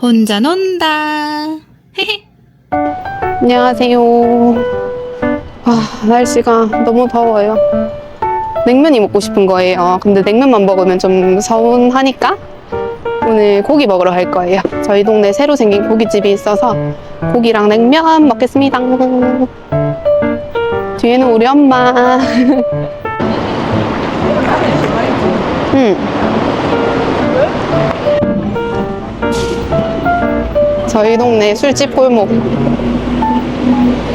혼자 논다. 안녕하세요. 아, 날씨가 너무 더워요. 냉면이 먹고 싶은 거예요. 근데 냉면만 먹으면 좀 서운하니까 오늘 고기 먹으러 갈 거예요. 저희 동네 새로 생긴 고깃집이 있어서 고기랑 냉면 먹겠습니다. 뒤에는 우리 엄마. 음. 저희 동네 술집 골목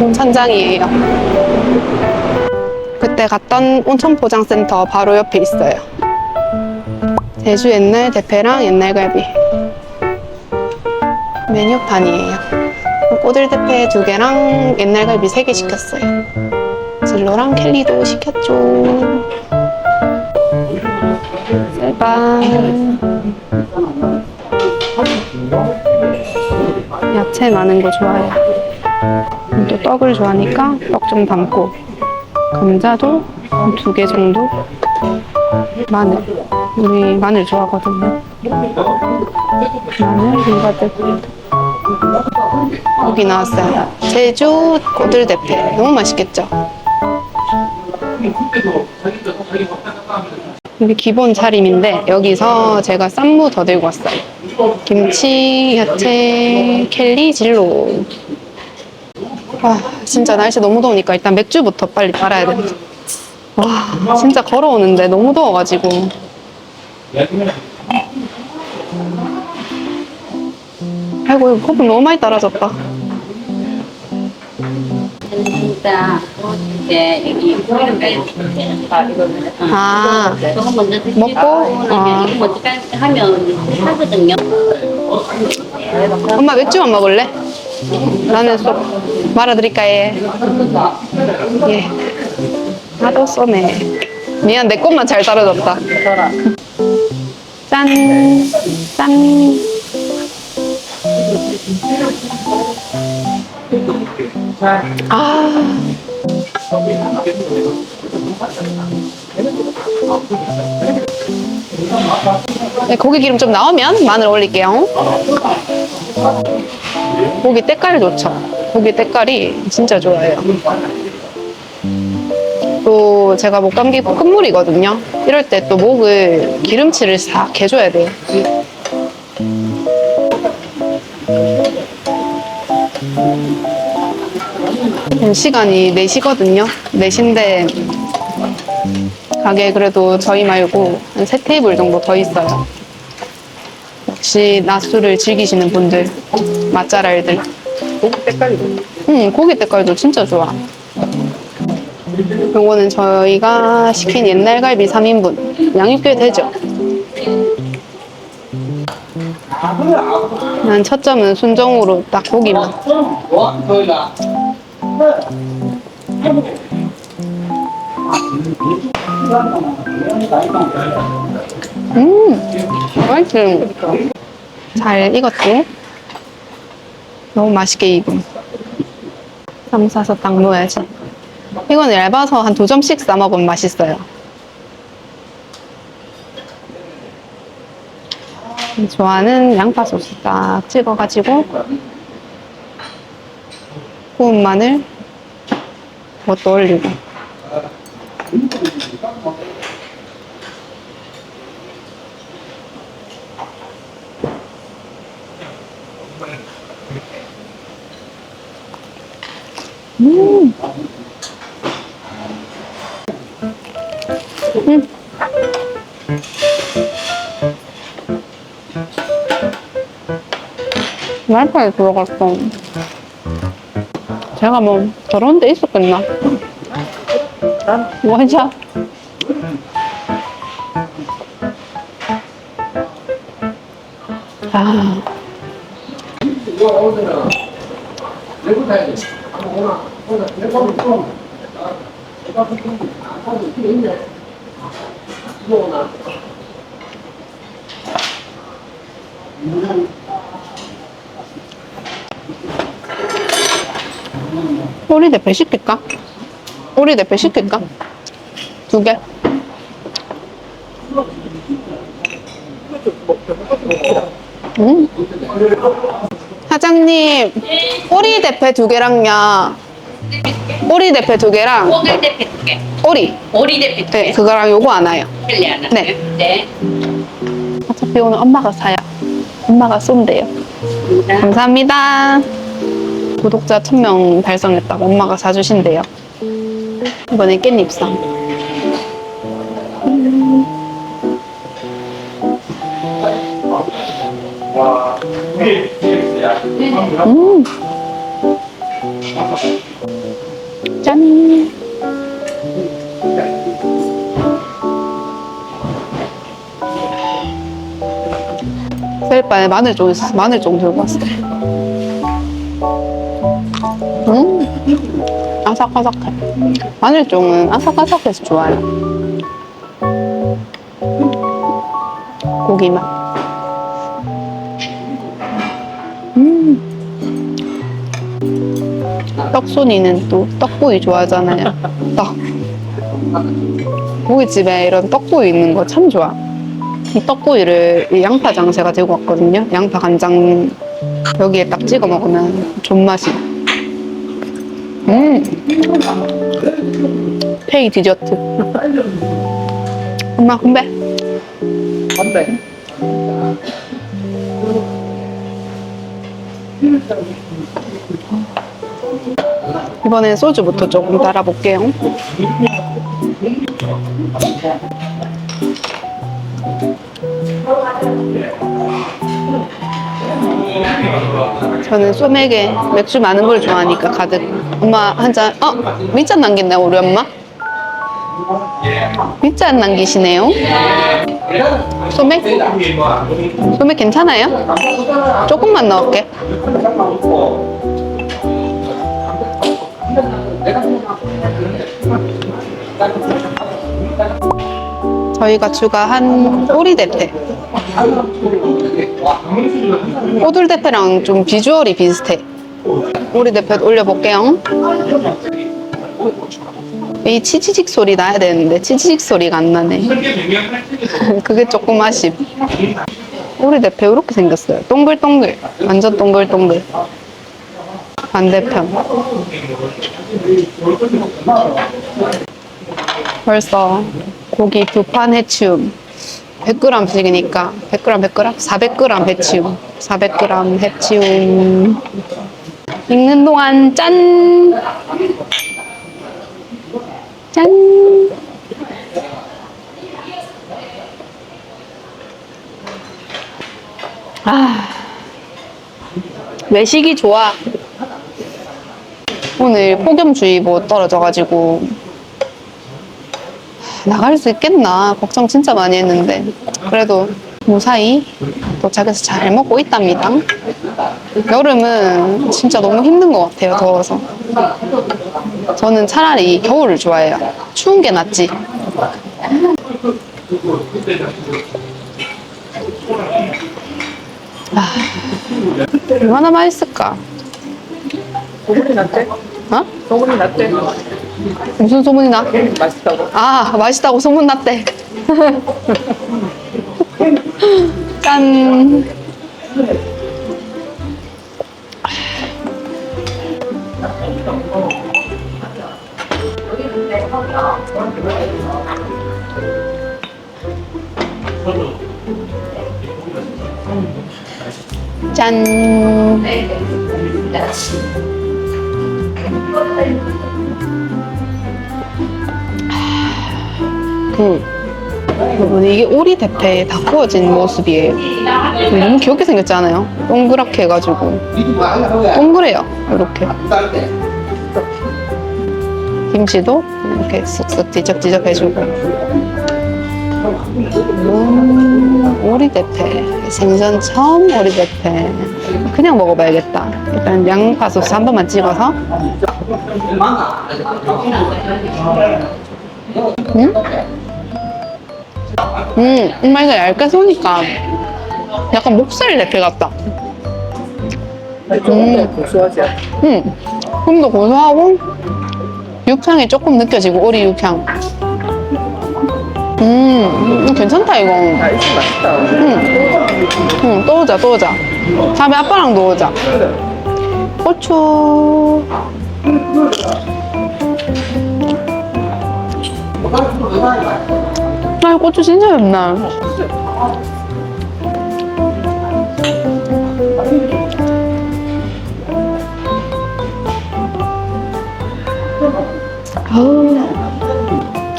온천장이에요. 그때 갔던 온천포장센터 바로 옆에 있어요. 제주 옛날 대패랑 옛날 갈비. 메뉴판이에요. 꼬들 대패 두 개랑 옛날 갈비 세 개 시켰어요. 진로랑 켈리도 시켰죠. 셀방. 야채 많은 거 좋아해요. 또 떡을 좋아하니까 떡 좀 담고 감자도 두 개 정도? 마늘. 우리 마늘 좋아하거든요. 마늘 이거들 고기 나왔어요. 제주 꼬들대패. 너무 맛있겠죠? 이게 기본 차림인데 여기서 제가 쌈무 더 들고 왔어요 김치, 야채, 켈리, 진로 와 진짜 날씨 너무 더우니까 일단 맥주부터 빨리 빨아야 돼. 와 진짜 걸어오는데 너무 더워가지고 아이고 이거 거품 너무 많이 따라졌다. 진짜 이제 여기 보이는 게 이거는 아 저거 먼저 드시고 먹고? 아. 이거 먼저 깔- 하면 하거든요. 엄마 맥주만 먹을래? 나는 쏙 말아드릴까 예. 예. 나도 쏘네. 미안 내 것만 잘 따라졌다. 짠, 짠. 아. 네, 고기 기름 좀 나오면 마늘 올릴게요. 고기 때깔 좋죠. 고기 때깔이 진짜 좋아요. 또 제가 목 감기 콧물이거든요. 이럴 때 또 목을 기름칠을 싹 해줘야 돼요. 시간이 4시거든요. 4시인데 가게 그래도 저희 말고 한세 테이블 정도 더 있어요. 역시 낮술을 즐기시는 분들, 맛잘알들. 고기 때깔도? 응, 고기 때깔도 진짜 좋아. 요거는 저희가 시킨 옛날 갈비 3인분. 양이 꽤 되죠? 난 첫 점은 순정으로 딱 고기만. 음, 맛있음. 잘 익었지? 너무 맛있게 익음. 쌈 싸서 딱 넣어야지. 이건 얇아서 한 두 점씩 싸 먹으면 맛있어요. 좋아하는 양파 소스 딱 찍어가지고 구운 마늘 그것도 올리고 음. 음. 와이파이 들어갔어. 제가 뭐 저런 데 있었겠나? 원샷? 아, 우리 대패 시킬까? 우리 대패 시킬까? 두 개? 음. 사장님, 오리 대패 두 개랑요. 오리 대패 두 개랑 오글 대패 두 개. 오리. 오리 대패 두 네, 개. 그거랑 요거 하나요. 헬리 하나. 네. 네. 어차피 오늘 엄마가 사요. 엄마가 쏜대요. 감사합니다. 구독자 1000명 달성했다고 엄마가 사주신대요. 이번에 깻잎쌈. 음. 짠. 셀바에 마늘 좀 마늘 좀 들고 왔어요. 아삭아삭해. 마늘종은 아삭아삭해서 좋아요. 고기 맛. 음. 떡순이는 또 떡구이 좋아하잖아요. 떡. 고깃집에 이런 떡구이 있는 거 참 좋아. 이 떡구이를 이 양파장 제가 들고 왔거든요. 양파 간장 여기에 딱 찍어 먹으면 존맛이. 음. 페이 디저트. 엄마 건배. 건배. 이번엔 소주부터 조금 따라볼게요. 저는 소맥에 맥주 많은 걸 좋아하니까 가득. 엄마 한 잔, 어? 밑잔 남긴다, 우리 엄마? 밑잔 남기시네요. 소맥? 소맥 괜찮아요? 조금만 넣을게. 저희가 추가한 오리대패. 꼬들대패랑 좀 비주얼이 비슷해. 오리대패 올려볼게요. 이 치치직 소리 나야 되는데 치치직 소리가 안 나네. 그게 조금 아쉽. 오리대패 이렇게 생겼어요. 동글동글. 완전 동글동글. 반대편. 벌써 고기 두 판 해치움 100g씩이니까 100g 100g 400g 해치움 400g 해치움 익는 동안 짠! 짠! 아. 외식이 좋아. 오늘 폭염주의보 떨어져가지고 나갈 수 있겠나 걱정 진짜 많이 했는데 그래도 무사히 도착해서 잘 먹고 있답니다. 여름은 진짜 너무 힘든 것 같아요 더워서. 저는 차라리 겨울을 좋아해요. 추운 게 낫지. 아, 얼마나 맛있을까? 소문이 났대? 어? 소문이 났대? 무슨 소문이 나? 맛있다고. 아, 맛있다고 소문났대. 짠. 짠. 여러분 이게 오리 대패에 다 구워진 모습이에요. 너무 귀엽게 생겼지 않아요? 동그랗게 해가지고 동그래요. 이렇게 김치도 이렇게 쓱쓱 뒤적뒤적 해주고 음, 오리 대패 생선 처음 오리 대패 그냥 먹어봐야겠다. 일단 양파 소스 한 번만 찍어서 음? 음, 엄마 이거 얇게 쏘니까 약간 목살 대패 같다. 음. 고소하지 않아? 음, 좀더 고소하고 육향이 조금 느껴지고 오리 육향. 음, 음, 괜찮다 이거. 다 있으면 맛있다. 음, 응, 또 오자, 또 오자. 다음에 아빠랑도 오자. 고추. 아, 고추 진짜 맵나.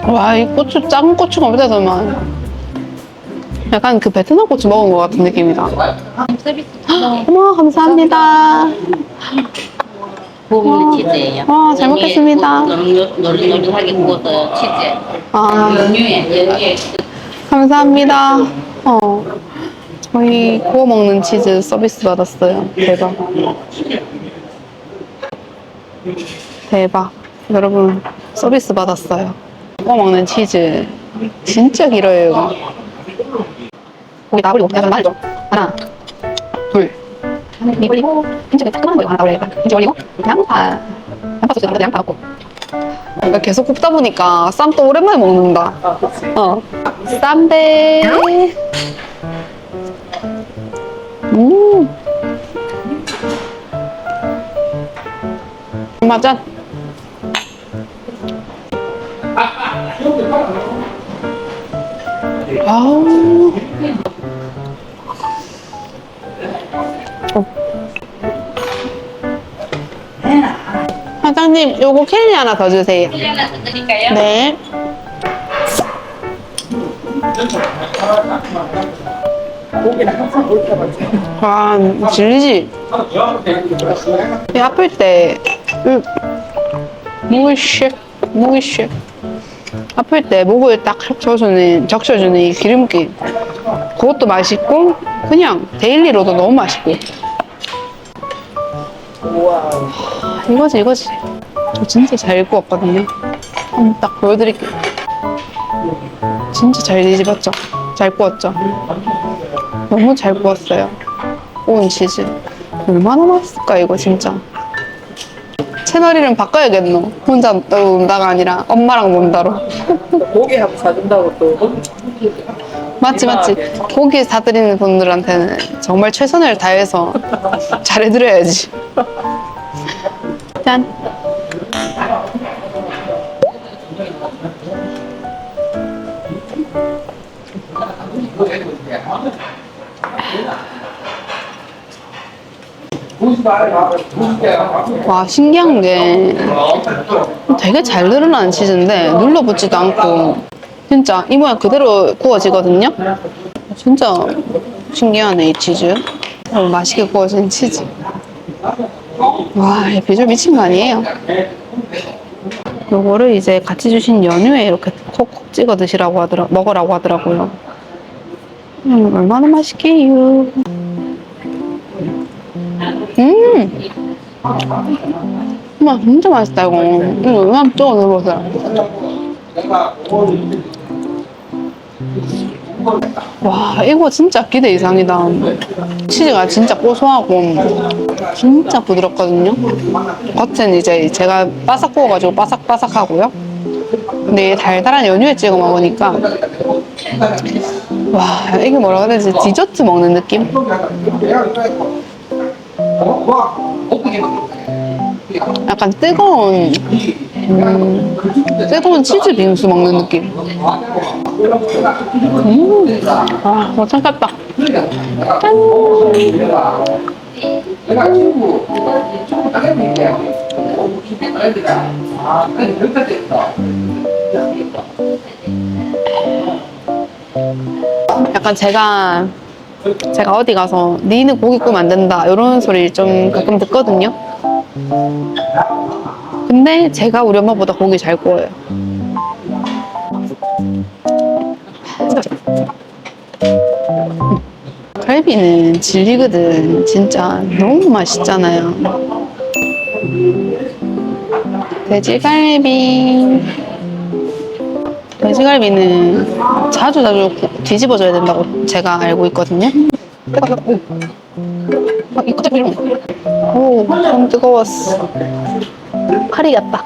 와, 이 고추, 작은 고추가 없다더만. 약간 그 베트남 고추 먹은 것 같은 느낌이다. 어머, 감사합니다. 구우면 치즈예요. 와, 잘 먹겠습니다. 노릇노릇하게 구워서 치즈. 아, 연유에 연유에 감사합니다. 어. 저희 구워 먹는 치즈 서비스 받았어요. 대박. 대박. 여러분, 서비스 받았어요. 구워 먹는 치즈. 진짜 길어요, 이거. 고기 다 올리고, 내가 말해줘. 하나, 둘. 이 올리고, 김치 따끔한 거 이거 하나 김치 올리고, 양파. 양파 소스 나머지 양파 넣고. 그러니까 계속 굽다 보니까 쌈또 오랜만에 먹는다. 어. 쌈배. 음. 맞아. 아우. 사장님, 요거 캔디 하나 더 주세요. 하나 더 드릴까요? 네. 아, 질리지? 이 아플 때, 음, 목이 쉑, 목이 쉑. 아플 때 목을 딱 적셔주는, 적셔주는 이 기름기. 그것도 맛있고, 그냥 데일리로도 너무 맛있고. 아, 이거지, 이거지. 저 진짜 잘 구웠거든요. 한번 딱 보여드릴게요. 진짜 잘 뒤집었죠? 잘 구웠죠? 너무 잘 구웠어요. 구운 치즈. 얼마나 맛있을까, 이거 진짜. 채널 이름 바꿔야겠노. 혼자 논다가 아니라 엄마랑 논다로. 고기 한번 사준다고 또. 맞지, 맞지. 고기 사드리는 분들한테는 정말 최선을 다해서 잘해드려야지. 짠. 와, 신기한 게 되게 잘 늘어나는 치즈인데 눌러붙지도 않고 진짜 이 모양 그대로 구워지거든요. 진짜 신기하네, 이 치즈. 어, 맛있게 구워진 치즈. 와, 이 비주얼 미친 거 아니에요? 요거를 이제 같이 주신 연유에 이렇게 콕콕 찍어 드시라고 하더라, 먹으라고 하더라고요. 음, 얼마나 맛있게요. 엄마, 진짜 맛있다, 이거. 이거 얼마나 찍어 넣어보세요. 와, 이거 진짜 기대 이상이다. 치즈가 진짜 고소하고 진짜 부드럽거든요. 겉은 이제 제가 바삭 구워가지고 바삭바삭하고요. 근데 이 달달한 연유에 찍어 먹으니까 와, 이게 뭐라고 해야 되지? 디저트 먹는 느낌? 약간 뜨거운 음, 뜨거운 치즈 빙수 먹는 느낌. 음, 아, 못 참겠다. 짠. 약간 제가 제가 어디 가서 니는 고기 구우면 안 된다 이런 소리 좀 가끔 듣거든요. 근데 제가 우리 엄마보다 고기 잘 구워요. 갈비는 질리거든. 진짜 너무 맛있잖아요. 돼지갈비. 돼지갈비는 자주 자주 뒤집어줘야 된다고 제가 알고 있거든요. 아, 이거 때문에. 오, 손 뜨거웠어. 칼이 갔다.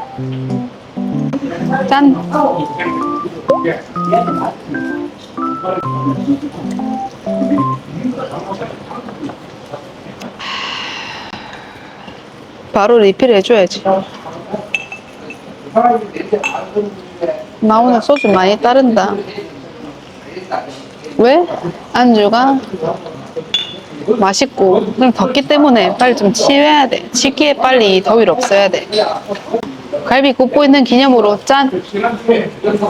짠. 바로 리필 해줘야지. 나 오늘 소주 많이 따른다. 왜? 안주가 맛있고 그럼 덥기 때문에 빨리 좀 치워야 돼. 치기에 빨리 더위를 없애야 돼. 갈비 굽고 있는 기념으로 짠!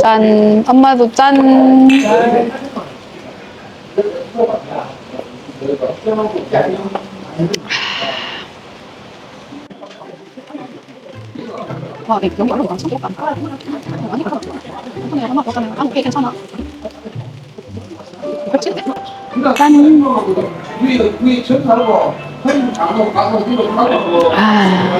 짠! 엄마도 짠! 와, 이거 너무 많아. 성격 안 가. 엄마 보다는 한국에 괜찮아. 가고 아,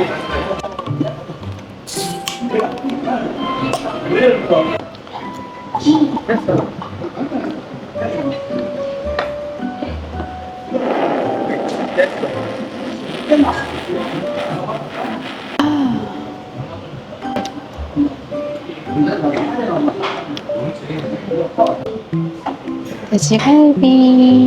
돼지갈비.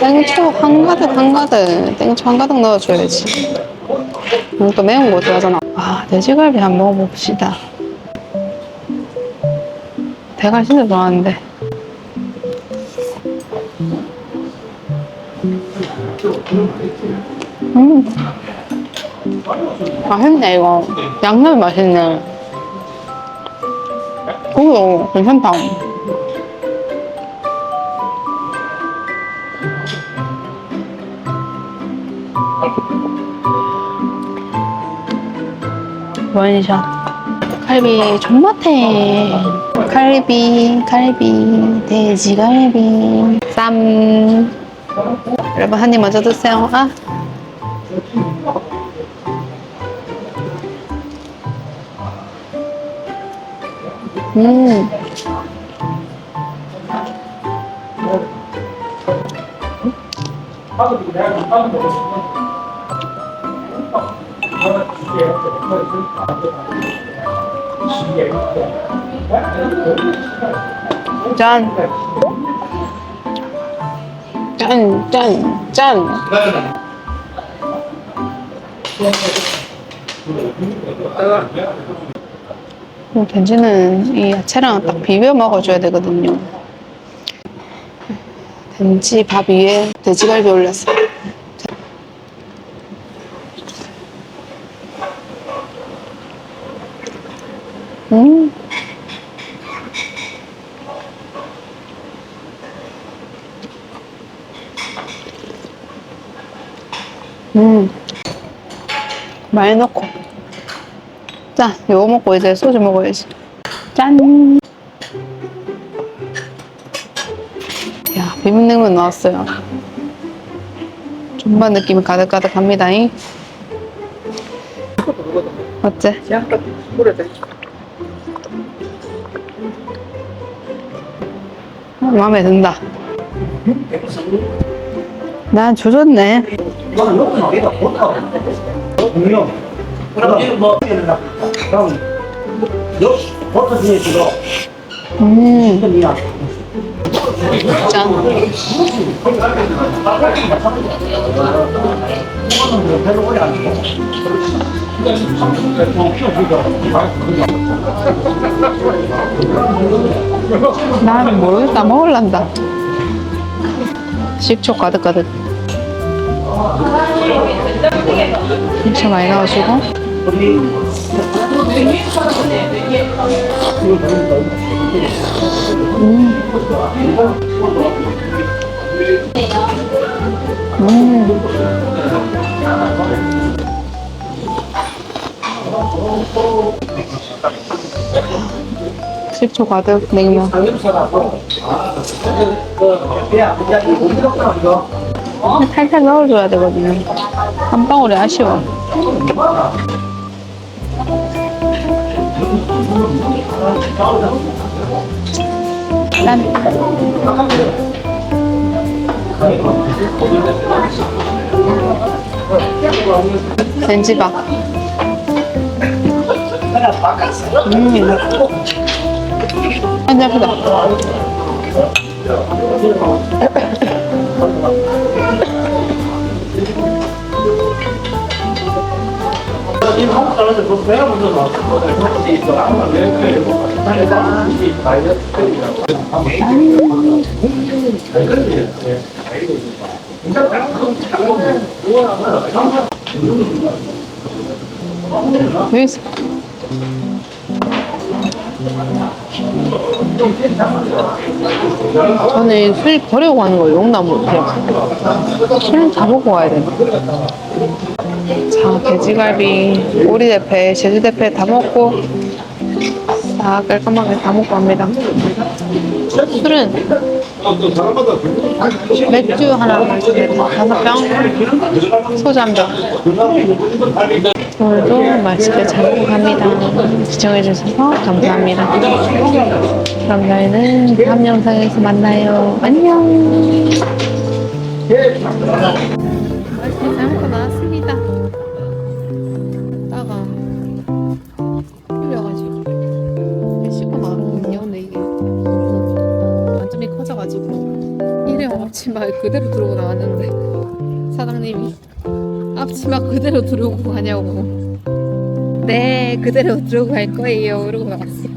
땡초 한 가득 한 가득. 땡초 한 가득 넣어줘야지. 음, 또 매운 거 좋아하잖아. 아 돼지갈비 한번 먹어봅시다. 내가 진짜 좋아하는데 맛있네 이거. 양념이 맛있네. 고기도 괜찮다. 원샷. 갈비 존맛해. 갈비 갈비 돼지갈비. 쌈. 여러분 한 입 먼저 드세요. 아 음. 짠. 짠, 짠, 짠. 이 된지는 이 야채랑 딱 비벼 먹어줘야 되거든요. 된지 밥 위에 돼지갈비 올렸어. 음. 음. 많이 넣고. 자, 이거 먹고 이제 소주 먹어야지. 짠! 야, 비빔냉면 나왔어요. 존맛 느낌이 가득가득합니다. 잉 어째? 어, 마음에 든다. 난 조졌네. 너는 여기서 내가 못하고 분명 지금 음. 나는 모르겠다. 먹을란다. 식초 가득가득. 식초 많이 넣어주고. 식초 가득 냉면. 살살 넣어줘야 되거든요. 한 방울이 아쉬워. 짠. 렌지밥. 음. 한잔 하자. 저는 술 버리고 가는 거 용납 못해요. 술은 다 먹고 가야 돼. 자, 돼지갈비, 오리대패, 제주대패 다 먹고 싹 깔끔하게 다 먹고 갑니다. 술은 맥주 하나 마시고 다섯 병, 소주 한 병. 오늘도 맛있게 잘 먹고 갑니다. 시청해주셔서 감사합니다. 그럼 저희는 다음 영상에서 만나요. 안녕. 그대로 들고 나왔는데 사장님이 앞치마 그대로 들고 가냐고. 네 그대로 들고 갈 거예요. 이러고 나왔어